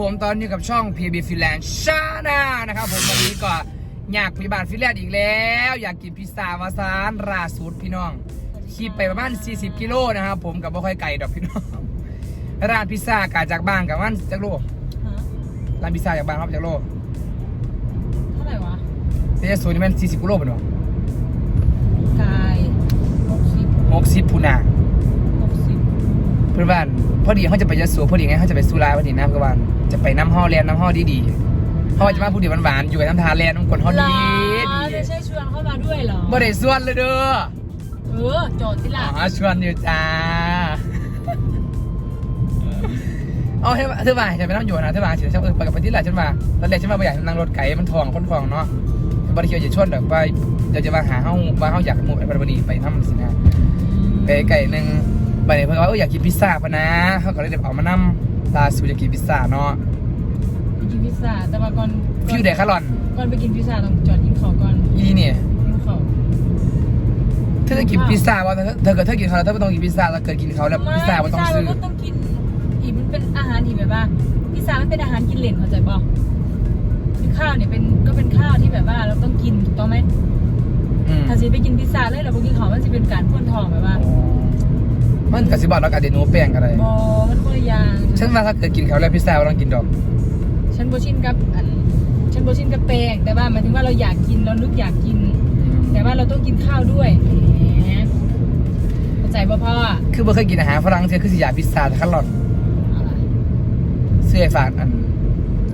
ผมตอนนี้กับช่อง PB Finland ชาแนลนะครับผมวันนี้ก็อยากพิบาลฟินแลนด์อีกแล้ว อยากกินพิซซ่าวาซานราสูตรพี่น้องขี่ไปประมาณ 40 กิโลนะครับผมกับบ่ค่อยไกลดอกพี่น้องร้านพิซซ่ากาจากบ้านกับมันจากโลฮะร้านพิซซ่าจากบ้านครับจากโลเท่าไหร่วะแต่จะสูตรนี่มัน40กิโลเป็นหรอกายหกสิบ60พูนาหกสิบ เพื่อนบ้านพอดีเขาจะไปยะโสพอดีไงเขาจะไปสุราพอดีนะเพื่อนบ้านจะไปน้ำห่อแลนด์น้ำห่อดีดีๆเขาว่าจะมาพูดดีหวานๆอยู่กับน้ำทาแลนด์น้ำกลนห่อดีเหรอดีไม่ใช่ชวนเข้ามาด้วยเหรอบ่ได้ส่วนเลยเด้อเออโจทย์ที่หอ๋ลังอชวนอยู่จ้าเอาให้เธอมาจะไปนั่งอยู่นะเธอมาฉันเออไปกับไปที่ไหนฉันมาตอนแรกฉันมาไปอยากนั่งรถไก่มันทองคนทองเนาะบริเคียวจะชวนแบบไปเดี๋ยวจะมาหาเฮาว่าเฮาอยากมุกไปบดีไปทำสินะ ไปไก่หนึ่ง ไปเพื่อนว่าเอออยากกินพิซซ่าปะนะเขาก็เลยเดี๋ยวเอามานั่มตาสูอยากกินพิซซ่าเนาะไปกินพิซซ่าแต่ว่าก่อนฟิวเดคาร์ลอนก่อนไปกินพิซซ่าต้องจอดกินข้าวก่อนอีเนี่ยกินข้าวเธอจะกินพิซซ่าว่าเธอเกิดเธอกินเขาแล้วเธอไม่ต้องกินพิซซ่าแล้วเกิดกินเขาแล้วพิซซ่าไม่ต้องซื้อพิซซ่ามันก็ต้องกินอีกมันเป็นอาหารที่แบบว่าพิซซ่ามันเป็นอาหารกินเล่นเข้าใจป่ะคือข้าวเนี่ยเป็นก็เป็นข้าวที่แบบว่าเราต้องกินถูกต้องไหมอืมถ้าสิไปกินพิซซ่าเลยเราบ่กินข้าวมันจะเป็นการพ่นทองแบบว่า มันกสิบอกแล้วกันเดี๋ยวหนูแป้งกันเลยบอมันคนละอย่างฉันว่าถ้าเกิดกินเขาแล้วพิซซ่าเราต้องกินดอก ฉันโบชินกับอัน ฉันโบชินกับแป้งแต่ว่าหมายถึงว่าเราอยากกินเรานึกอยากกิน แต่ว่าเราต้องกินข้าวด้วยแหมเข้าใจป่ะพ่อคือบ่เคยกินอาหารฝรั่งเธอคือสิอยากพิซซ่าแต่คันหลอดอะไรเสื้อฝากอัน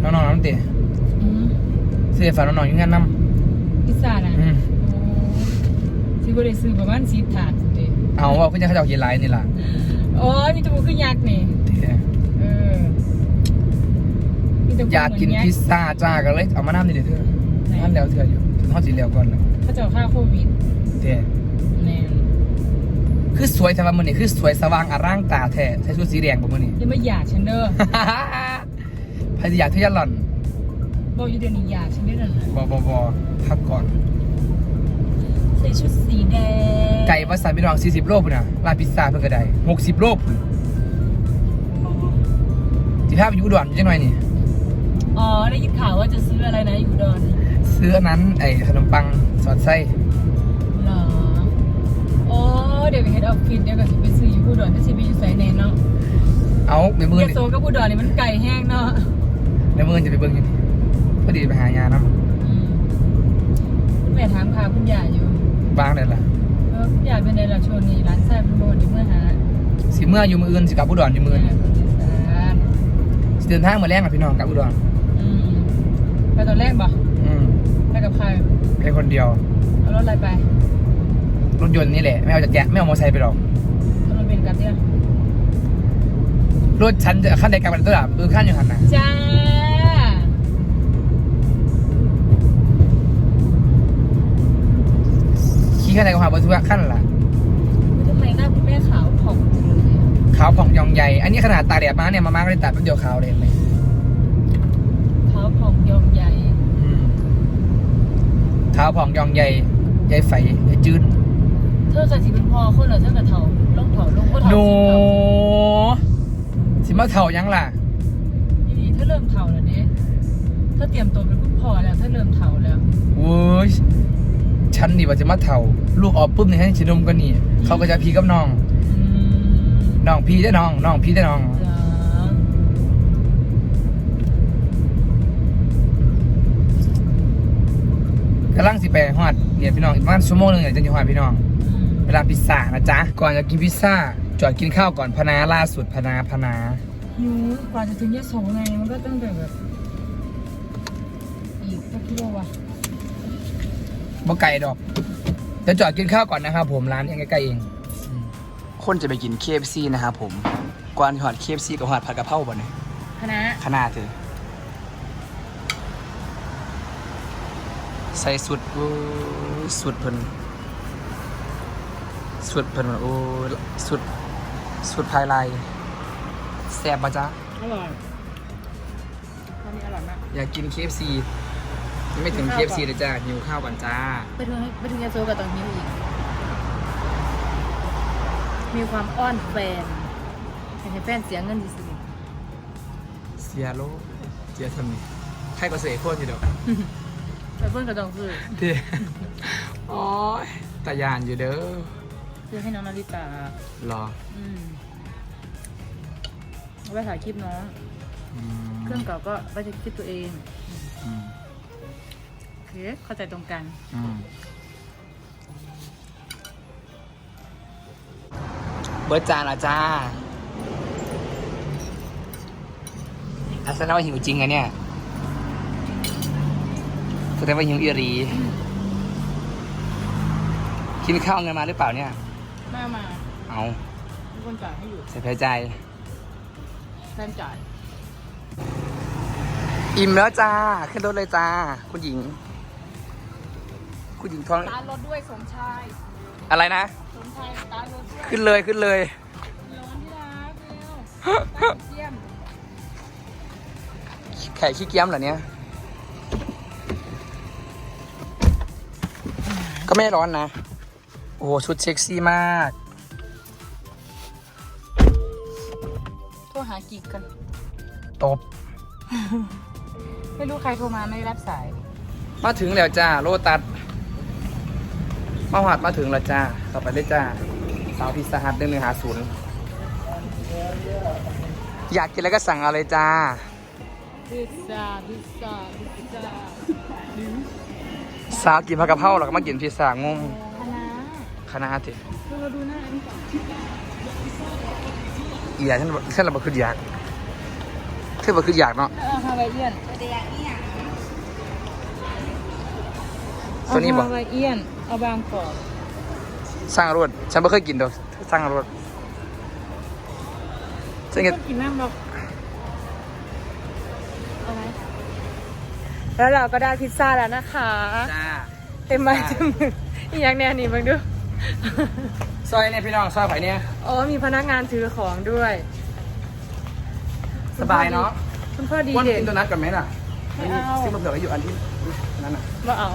น้องๆน้ำเตะอืมเสื้อฝากน้องๆอยังงั้นน้พิซซ่านะำอืมโอ้สิบ่ได้ซื้อประมาณสิบถาดสิ เด้เอาว่าคุณจะเขาจะเอากินไรนี่ล่ะโอ้ยมีแตัวขึ้นยักษ์นี่เตะเออมีแต่พวอยากกินเหมืพิยัซษ์ซ่าจ้ากันเลยเอามาน้ำนี่เดี๋ยวเธอน้ำแล้วเธออยู่ฉันทอดสีเหลวก่อนแล้วเขาเจะฆ่าโควิดเตะแน่นคือสวยแต่ว่ามื้อนี้คือสวยสว่างอร่างตาแท้ใส่ชุดสีแดงบ่มื้อนี้อย่ามาหยาดฉันเด้อพยายามที่จะหล่อนบอกอยู่เดี๋ยวนี้หยาดฉันได้อนั่นน่ะบอบอบอพักก่อนใส่ชุดสีแดงไก่วัดสันพี่น้อง40 โลพุ่นน่ะร้านพิซซ่าเพิ่นก็ได้60 โลพุ่นสิพาไปอยู่อุดรจังหน่อยนี่ อ๋อ ได้ยินข่าวว่าจะซื้ออะไรนะอยู่อุดอนซื้ออันนั้นไอ้ขนมปังสอดไส้ เหรอโอ้เดี๋ยวไปเฮ็ดออฟฟิศเดี๋ยวก็สิไปซื้ออยู่อุดรจะสิไปอยู่ไสแน่เนาะเอาในมือเยนี่โซกับอุดรนี่มันไก่แห้งเนาะในมือจะไปเบิ่งอยู่นี่พอดีไปหายาน้อืมคุณแม่ถามข่าวคุณยายอยู่ำ บางเลยล่ะเออคุณยายเป็นในละชนนี่ร้านแซ่บคุณโบนอยู่เมื่อหาสิเมื่ออยู่มืออื่นสิกลับอุดรอยู่มือแม่อื่นคนอีสานสิเดินทางมาแรงกับพี่น้องกลับอุดรอืมไปตอนแรกบ่อืมไปกับใครไปคนเดียว เอารถอะไรไปรถยนต์นี่แหละไม่เอาจักรยานไม่เอามอเตอร์ไซค์ไปหรอกเอารถเบนซ์กลับเนี่ยรถฉันจะขั้นใดกลับกันตัวดับเออขั้นอยู่หันนะจ้า ขี่ขั้นใดก็หาบนทุกขั้นล่ะอุ๊ยทำไมหน้าคุณแม่ขาวผ่องจังเลยขาวผ่องยองใหญ่อันนี้ขนาดตาแดดมาเนี่ยมามาก็ได้ตัดแป๊บเดียวขาวเลยเห็นไหมขาวผ่องยองใหญ่อืมขาวผ่องยองใหญ่ใหญ่ไฟใหญ่จืดเธอกับสิเป็นพอคนเหรอเธอกับเถาลงเถาลงก็โนเถาสิเถาสิมาเท่ายังล่ะนี่เธอเริ่มเถาแล้วเนี่ยเธอเตรียมตัวเป็นคุณพ่อแล้วเธอเริ่มเถาแล้ว โว้ย ฉันนี่ว่าจะมาเท่า ลูกออกปุ๊บนี่ให้ชินมกันนี่ เขาก็จะพี่กับน้องอืมน้องพี่ได้น้อง น้องพี่ได้น้องเหรอกำลังสิไปฮอดเนี่ยพี่น้องอีกประมาณชั่วโมงหนึงเดี๋ยวจะอยู่ฮอดพี่น้องอืมเวลาพิซซ่านะจ๊ะ ก่อนจะกินพิซซ่า จอดกินข้าวก่อนพนาล่าสุดพนาพนาหิวกว่าจะถึงยะโสไงมันก็ต้องแบบ อีกสักกิโลว่ะ บ่ไก่ดอกเดี๋ยวจอดกินข้าวก่อนนะครับผมร้านเองใกล้ๆเอง คนจะไปกิน KFC นะครับผมก่อนหอด KFC กับหอดผัดกะเพราบ่เนี่ยคณะขนาดเธอใส่สุดโอ้ยสุดเพิ่นสุดเพิ่นว่าโอ้ยสุดสุดภายไลายแซ่บปะจ๊ะอร่อยตอนนี้อร่อยมาก อยากกิน KFC ยัง ไม่ถึงหิวข้าว KFC เลยจ้าหิวข้าวก่อนจ้า ไปถึงไปถึงยาโซกับตอนนี้อีก มีความอ้อนแฟนอยากให้แฟนเสียเงินดีสิเสียโลเอเจียทำนี่ใครก็เสียโคตรทีเดียวแต่เพื่อนก็ต้องซื้อที่โอ้ยตายานอยู่เด้อซื้อให้น้องนาริตารออืมเอาไว้ถ่ายคลิปน้อง อืมเครื่องเก่าก็ไว้ถ่ายคลิปตัวเอง อืมโอ เคเข้าใจตรงกัน อืมเบิร์ดจานละจ้าอาแสดงว่าหิวจริงอะเนี่ยแสดงว่าหิวอีหรี กินข้าวเอาเงินมาหรือเปล่าเนี่ย แม่มาเอาทุกคนจ่ายให้อยู่เสียใจแฟนจ่าย อิ่มแล้วจ้า ขึ้นรถเลยจ้า คุณหญิง คุณหญิงท้อง ตาร์ทรถด้วยสมชายอะไรนะ สมชายตาร์ทรถด้วยขึ้นเลยขึ้นเลย ร้อนที่รักเร็วตั้งเยี่ยมไข่ขี้เกียมเหรอเนี่ย ก็ไม่ร้อนนะ โอ้โห ชุดเซ็กซี่มาก โทรหากิกกัน ตบ ไม่รู้ใครโทรมาไม่ได้รับสาย มาถึงแล้วจ้า โลตัส มาหัดมาถึงแล้วจ้าต่อไปเลยจ้าสาวพิซซ่าฮัทหนึ่งหนึ่งหาศูนย์อยากกินอะไรก็สั่งเอาเลยจ้าพิซซ่าพิซซ่าพิซซ่าสาวกินผักกะเพราแล้วก็มากินพิซซ่างงคณะคณะติเราดูหน้าอันนี้ก่อนอีหยาฉันฉันเราบ่คืออยากเธอบ่คืออยากเนาะเอาฮาวายเอียนตัวนี้บ่เอาฮาวายเอียน เอาบางกอกสร้างรถฉันไม่เคยกินดอกสร้างรถฉันก็ก็กินน้ำหรอกเอาไหมแล้วเราก็ได้พิซซ่าแล้วนะคะ จ้าเต็มไม้เต็มมืออีกอย่างแน่นี่เบังดู ซอยเนี่ยพี่น้องซอยไผ่เนี่ยอ๋อมีพนักงานถือของด้วยสบายเนาะคุณพ่อดีวันเด่นกินตัวนัดก่อนไหมล่ะไม่เอา ซึ่งมันเผื่อไว้อยู่อันที่นั่นน่ะ ว่าเอา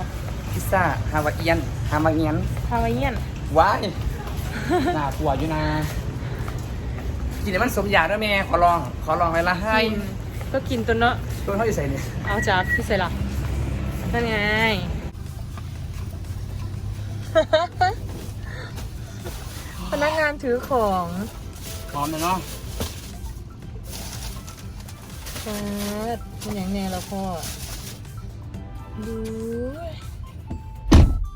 พิซซ่าฮาวาเอียน ฮาวาเอียนฮาวายเอียน ว้าย น่ากลัวอยู่นะ กินให้มันสมอยากด้วยแม่ขอลอง ขอลองไปละให้กินก็กินตัวเนาะ ตัวเขาอยู่ใส่เนี่ยเอาจากที่ใส่หลักนั่นไง พนักงานถือของหอมเลยเนาะเปิดมันอย่างแน่แล้วพ่อดู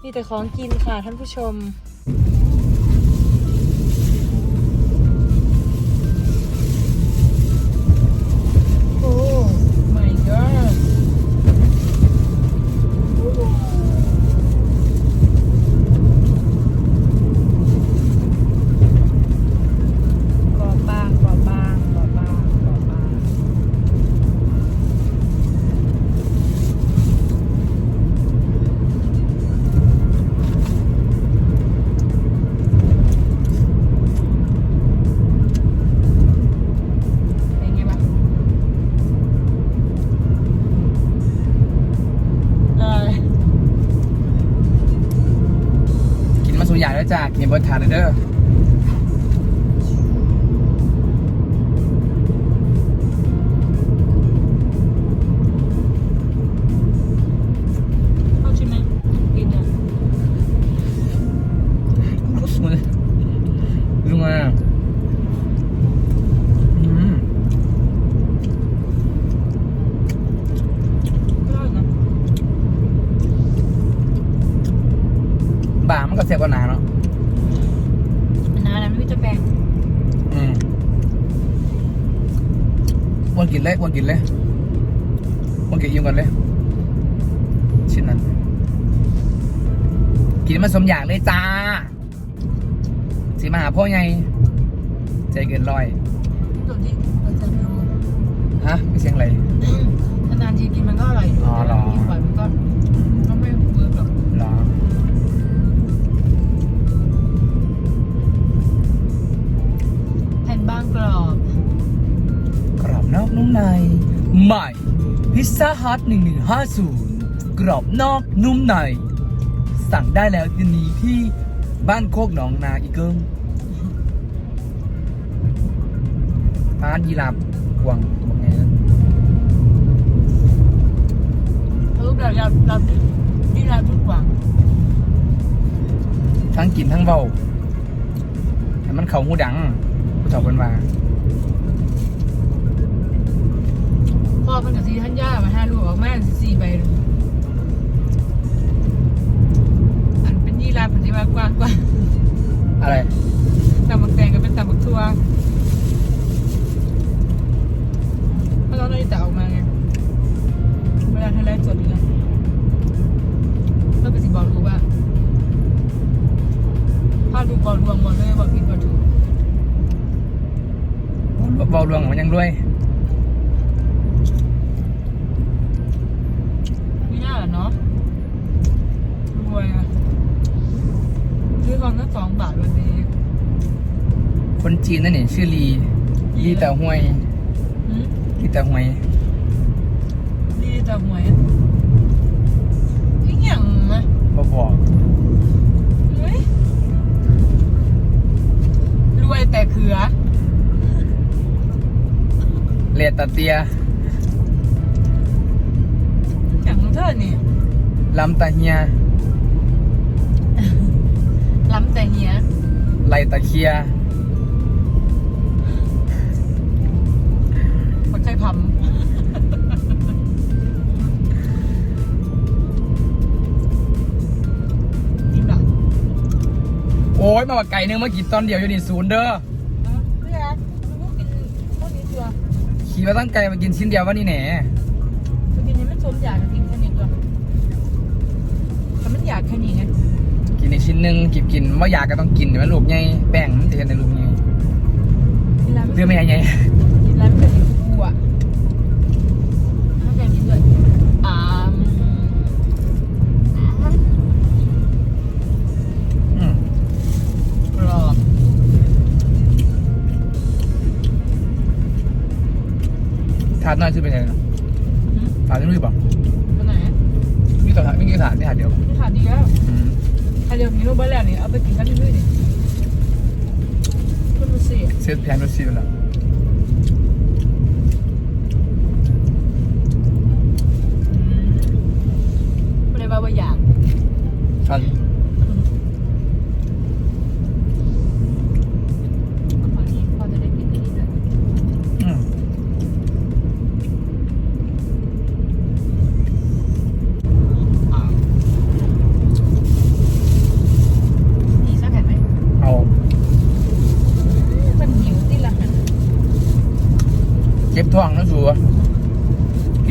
มีแต่ของกินค่ะท่านผู้ชม นบนถาดเลยเด้อ มันสมอยากเลยจ้าสีมาหาพ่อไงใจเกินร้อยตัวที่เราจะดูฮะไม่เสียงอะไร นานๆทีกินมันก็อร่อยอ๋อเหรอ กินบ่อยมันก็ก็ไม่เวิร์กหรอกเหรอแผ่นบางกรอบกรอบนอกนุ่มใน ใหม่ พิซซ่าฮัท1150 กรอบนอกนุ่มใน สั่งได้แล้วทีนี้ที่บ้านโคกหนองนาอีเกิงร้านยีราฟกวางบอกไงนะรูปแบบรับรับที่รับทุกหวังทั้งกินทั้งเบาแต่มันเขาหูดังผู้ชอบคนว่าพ่อเพิ่นกับซีท่านย่ามาห้าลูกออกมาสี่ใบอันเป็นยี่ ราพันธิว่ากว้างกว่าอะไรตำบักแตงก็เป็นตำบักทั่วเพราะเราได้แต่ออกมาไงเวลาทะเลสดเนี่ยเราก็สิบอกรู้ว่าพาดูบอลรวมหมดเลยบอกผิดบอกถูกเบาลวงมันยังรวยไม่น่าหรอเนาะรวยอะซื้ อของตั้งสองบาทวันนี้ คนจีนนั่นนี่ชื่อลีลีเต่าหวยหืม ลีเต่าหวยดีแต่หวยอีหยังนะบอบอกเฮ้ยรวยแต่เขือ เลตตาเตียอย่างของเธอนี่ลำตาเฮีย ลตาเคียคนใจพัมกินหรอโอ้ยมาว่าไก่หนึงมากินตอนเดียวอยู่นี่ศูนย์เด้อไม่อยากลูกกินพวกนี้ชัวร์ขี่มาตั้งไก่มากินชิ้นเดียววันนี้แหนจะกินให้มันสมอยากจะกินแค่นี้ตัวแต่มันอยากแค่นี้ไงกินใน ชิ้นหนึ่งกินกินว่าอยากก็ต้องกินเดี๋ยวมันลูกใหญ่แป้งมันจะเห็นในลูกใหญ่กินแล้วเรื่องไม่ใหญ่กินแล้วมันจะถึงกูอะถ้าแกกินด้วยอ่าอืมกรอบถาดน้อยชื่อเป็นไงนะถาดนี่รู้ป่ะอันไหนมีต่อถาดมีกี่ถาดที่ถาดเดียวนี่ขาดดีแล้วอืมถ้าเดี๋ยวมีรูปเบอร์แล้วนี่เอาไปกินกันด้วยดิคุณดูสิเซตแพนรถซีแล้วไม่ได้ว่าว่าอยากถา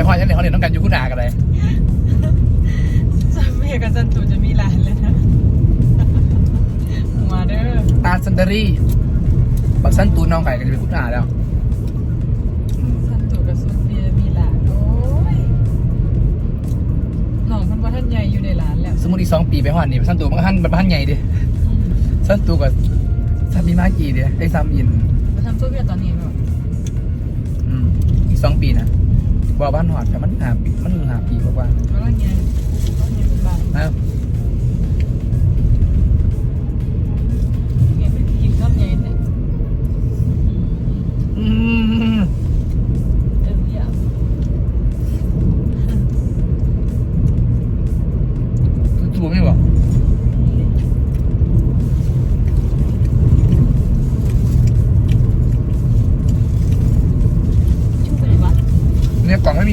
ยไปพอฉันเนี่ยเขาเรียนต้องการอยู่คู่หนากันเลยโซเฟียกับซันตุจะมีหลานแล้วนะหัวเด้ออาซันเดอรี่บักซันตูน้องไก่ก็จะเป็นคู่หนาแล้วอืมซันตุกับโซเฟียมีหลานโอ้ยน้องเพันว่าท่านใหญ่อยู่ในหลานแล้วสมมติอีกสองปีไปหอดนี่ซันตูมันก็หันมันหันใหญ่ดิอืมซันตูกับซามีมากีดิได้ซ้ำอินมาทำโซเฟียตอนนี้ไหมวะอืมอีกสองปีนะ บอกบ้านหอดแต่มันหาปีมันหาปีกว่า ก็แล้วไงก็ไงเป็นบ้าน ๆนะ ไงไปกินข้าวใหญ่เนี่ย อืม ม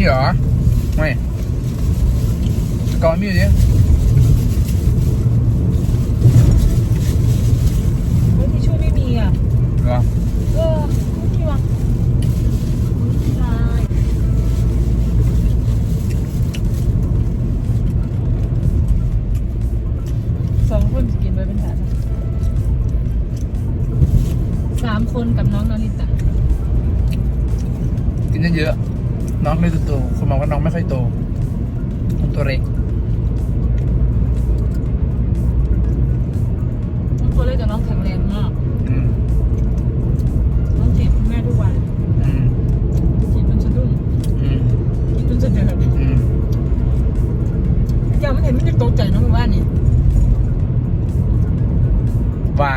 เนี่ยกล่องไม่มีเหรอ ไม่กล่องไม่มีอยู่ดิเฮ้ยทิชชู่ไม่มีอะ เหรอ เออไม่มีวะใช่สองคนจะกินไปเป็นถาดนะสามคนกับน้อง น้องไม่โตๆคนมองว่าน้องไม่ค่อยโตน้องตัวเล็กน้องตัวเล็กกับน้องแข็งแรงมากอืมน้องฉีดคุณแม่ทุกวันอืมฉีดจนสะดุ้งอืมฉีดจนสะเดือดอืมเจ้าไม่เห็นมันจะตกใจน้องว่านี่ว่า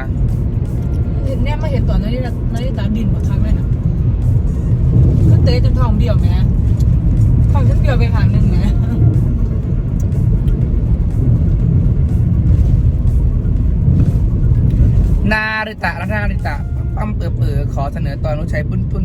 เห็นแน่มาเห็นตอนนั้นนี่นะนาฬิตาดินมาครั้งแรกน่ะก็เตะจนทองเบี้ยวแหม่ทองฉันเบี้ ยวไปพักหนึ่งนะนาริตะและนาริตะปั้มเปื่อเปื่อขอเสนอตอนรู้ใช้ปุ้นปุ้น